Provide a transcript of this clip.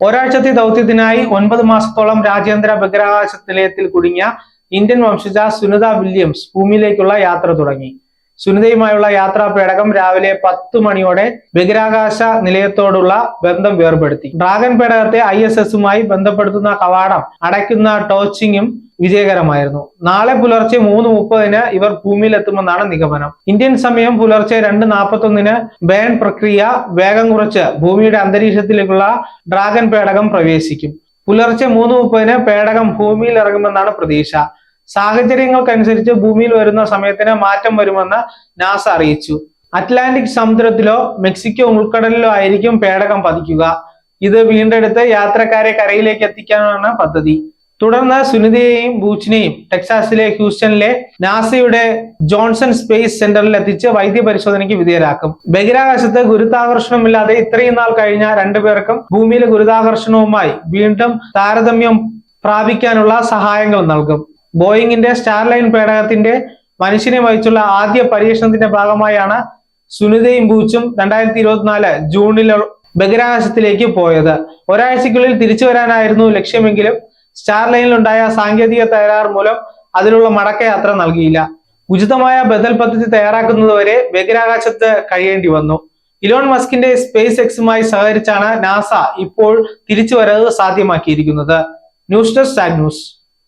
ഒരാഴ്ചത്തെ ദൗത്യത്തിനായി ഒൻപത് മാസത്തോളം രാജ്യാന്തര ബഹിരാകാശ നിലയത്തിൽ കുടുങ്ങിയ ഇന്ത്യൻ വംശജ സുനിത വില്യംസ് ഭൂമിയിലേക്കുള്ള യാത്ര തുടങ്ങി. സുനിതയുമായുള്ള യാത്രാ പേടകം രാവിലെ പത്ത് മണിയോടെ ബഹിരാകാശ നിലയത്തോടുള്ള ബന്ധം വേർപെടുത്തി. ഡ്രാഗൺ പേടകത്തെ ഐ എസ് എസുമായി ബന്ധപ്പെടുത്തുന്ന കവാടം അടയ്ക്കുന്ന ടോച്ചിങ്ങും വിജയകരമായിരുന്നു. നാളെ പുലർച്ചെ മൂന്ന് മുപ്പതിന് ഇവർ ഭൂമിയിലെത്തുമെന്നാണ് നിഗമനം. ഇന്ത്യൻ സമയം പുലർച്ചെ രണ്ട് നാൽപ്പത്തൊന്നിന് ബേൺ പ്രക്രിയ വേഗം കുറച്ച് ഭൂമിയുടെ അന്തരീക്ഷത്തിലേക്കുള്ള ഡ്രാഗൺ പേടകം പ്രവേശിക്കും. പുലർച്ചെ മൂന്ന് മുപ്പതിന് പേടകം ഭൂമിയിൽ ഇറങ്ങുമെന്നാണ് പ്രതീക്ഷ. സാഹചര്യങ്ങൾക്കനുസരിച്ച് ഭൂമിയിൽ വരുന്ന സമയത്തിന് മാറ്റം വരുമെന്ന് നാസ അറിയിച്ചു. അറ്റ്ലാന്റിക് സമുദ്രത്തിലോ മെക്സിക്കോ ഉൾക്കടലിലോ ആയിരിക്കും പേടകം പതിക്കുക. ഇത് വീണ്ടെടുത്ത് യാത്രക്കാരെ കരയിലേക്ക് എത്തിക്കാനാണ് പദ്ധതി. തുടർന്ന് സുനിതയെയും ബൂച്ചിനെയും ടെക്സാസിലെ ഹ്യൂസ്റ്റണിലെ നാസയുടെ ജോൺസൺ സ്പേസ് സെന്ററിൽ എത്തിച്ച് വൈദ്യ പരിശോധനയ്ക്ക് വിധേയരാക്കും. ബഹിരാകാശത്ത് ഗുരുത്വാകർഷണമില്ലാതെ ഇത്രയും നാൾ കഴിഞ്ഞ രണ്ടുപേർക്കും ഭൂമിയിലെ ഗുരുത്വാകർഷണവുമായി വീണ്ടും താരതമ്യം പ്രാപിക്കാനുള്ള സഹായങ്ങൾ നൽകും. ബോയിങ്ങിന്റെ സ്റ്റാർലൈൻ പേടകത്തിന്റെ മനുഷ്യനെ വഹിച്ചുള്ള ആദ്യ പരീക്ഷണത്തിന്റെ ഭാഗമായാണ് സുനിതയും ബൂച്ചും രണ്ടായിരത്തി ഇരുപത്തിനാല് ജൂണിൽ ബഹിരാകാശത്തിലേക്ക് പോയത്. ഒരാഴ്ചയ്ക്കുള്ളിൽ തിരിച്ചു വരാനായിരുന്നു ലക്ഷ്യമെങ്കിലും സ്റ്റാർലൈനിലുണ്ടായ സാങ്കേതിക തകരാർ മൂലം അതിനുള്ള മടക്കയാത്ര നൽകിയില്ല. ഉചിതമായ ബദൽ പദ്ധതി തയ്യാറാക്കുന്നതുവരെ ബഹിരാകാശത്ത് കഴിയേണ്ടി വന്നു. ഇലോൺ മസ്കിന്റെ സ്പേസ് എക്സുമായി സഹകരിച്ചാണ് നാസ ഇപ്പോൾ തിരിച്ചുവരവ് സാധ്യമാക്കിയിരിക്കുന്നത്. News desk news.